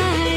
mind.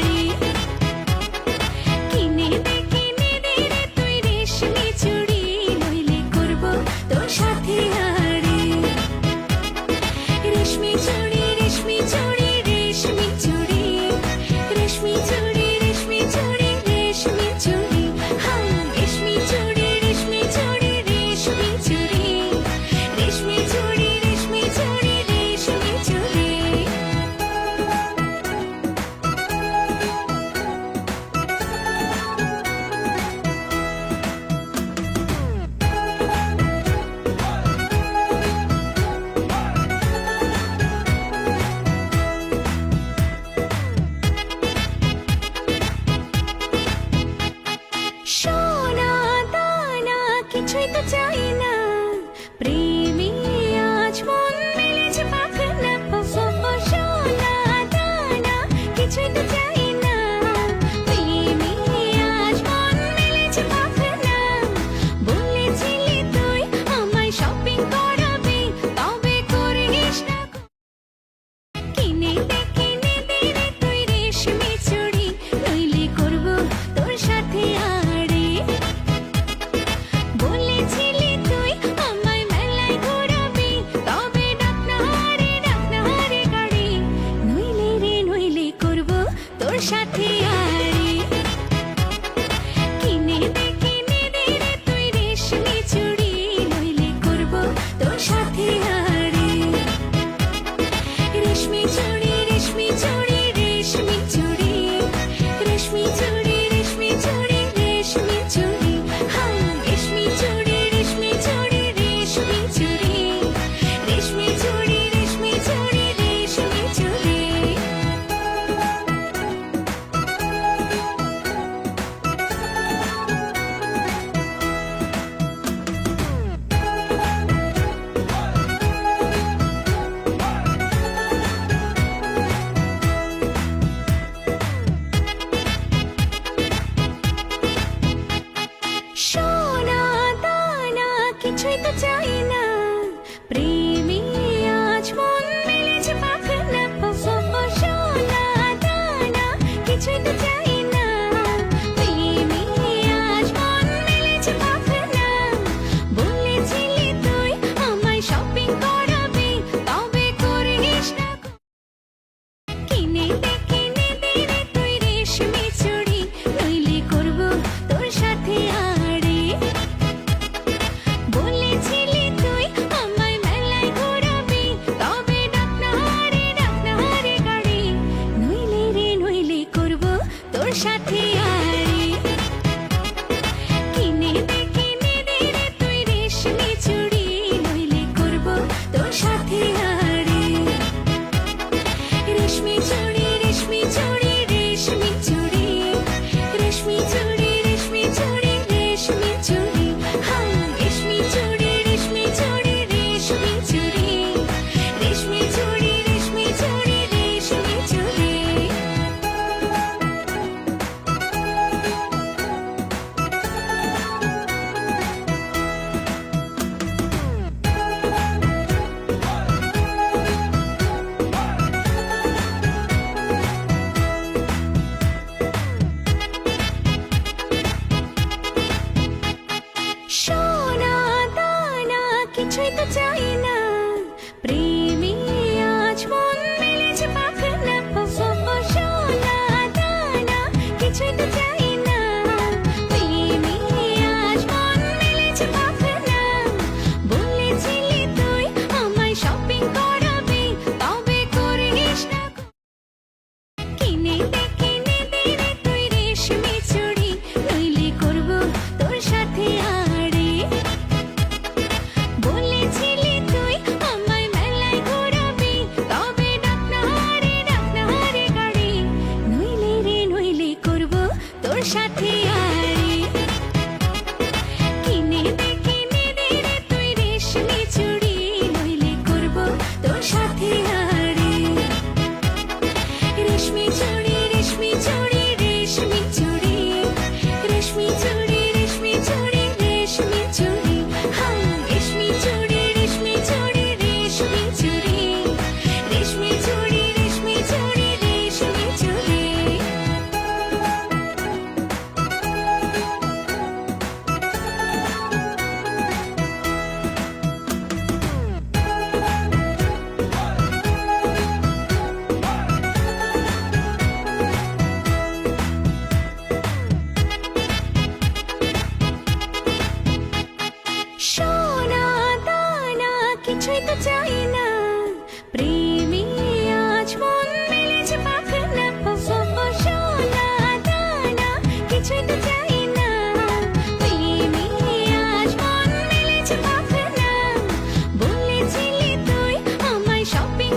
রেশমি চুড়ি রেশমি চুড়ি সোনা দানা কিছুই চাই না। প্রেমী আজ মন মিলেছে পাখনা সোনা দানা কিছুই চাই না। প্রেমী আজ মন মিলেছে পাখনা, বলেছিলি তুই আমায় শপিং